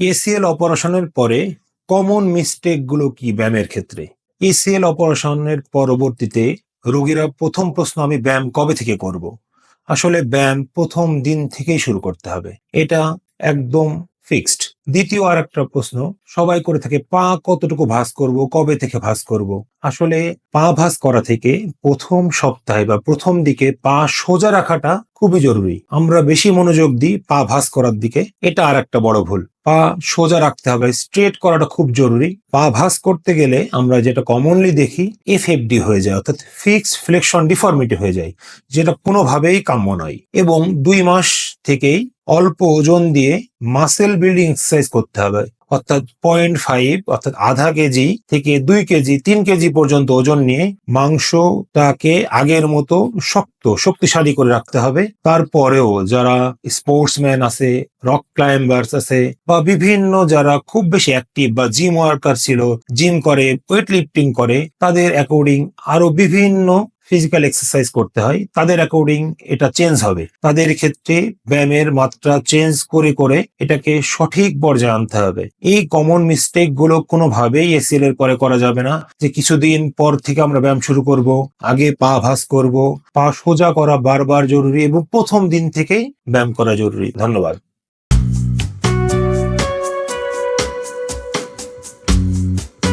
ACL অপারেশনের পরে common মিস্টেকগুলো কি ব্যায়ামের ক্ষেত্রে? এসিএল অপারেশনের পরবর্তীতে রোগীরা প্রথম প্রশ্ন, আমি ব্যায়াম কবে থেকে করব? আসলে ব্যায়াম প্রথম দিন থেকেই শুরু করতে হবে। এটা একদম ফিক্সড দ্বিতীয় আর একটা প্রশ্ন, সবাই করে থাকে, পা কতটুকু ভাঁজ করব, কবে থেকে ভাঁজ করব? আসলে পা ভাঁজ করা থেকে প্রথম সপ্তাহে বা প্রথম দিকে পা সোজা রাখাটা খুবই জরুরি। আমরা বেশি মনোযোগ দিই পা ভাঁজ করার দিকে। এটা আর একটা বড় ভুল। পা সোজা রাখতে হবে, স্ট্রেট করাটা খুব জরুরি। পা ভাঁজ করতে গেলে আমরা যেটা কমনলি দেখি এফএফডি হয়ে যায়, অর্থাৎ ফিক্স ফ্লেকশন ডিফর্মিটি হয়ে যায়, যেটা কোনোভাবেই কাম্য নয়। এবং দুই মাস থেকেই অল্প ওজন দিয়ে মাসেল বিল্ডিং এক্সারসাইজ করতে হবে। অর্থাৎ পয়েন্ট ফাইভ অর্থাৎ আধা কেজি থেকে দুই কেজি, তিন কেজি পর্যন্ত ওজন নিয়ে মাংসটাকে আগের মতো শক্ত, শক্তিশালী করে রাখতে হবে। তারপরেও যারা স্পোর্টসম্যান আছে রক ক্লাইম্বার্স আছে, বা বিভিন্ন যারা খুব বেশি অ্যাক্টিভ বা জিম ওয়ার্কার ছিল জিম করে ওয়েট লিফটিং করে, তাদের অ্যাকর্ডিং আরও বিভিন্ন ফিজিক্যাল এক্সারসাইজ করতে হয়, তাদের অ্যাকর্ডিং এটা চেঞ্জ হবে। তাদের ক্ষেত্রে ব্যায়ামের মাত্রা চেঞ্জ করে করে এটাকে সঠিক পর্যায়ে আনতে হবে। এই কমন মিস্টেকগুলো কোনোভাবেই এসিএল এর পরে করা যাবে না, যে কিছুদিন পর থেকে আমরা ব্যায়াম শুরু করব, আগে পা ভাঁজ করব, পা সোজা করা বারবার জরুরি এবং প্রথম দিন থেকেই ব্যায়াম করা জরুরি। ধন্যবাদ।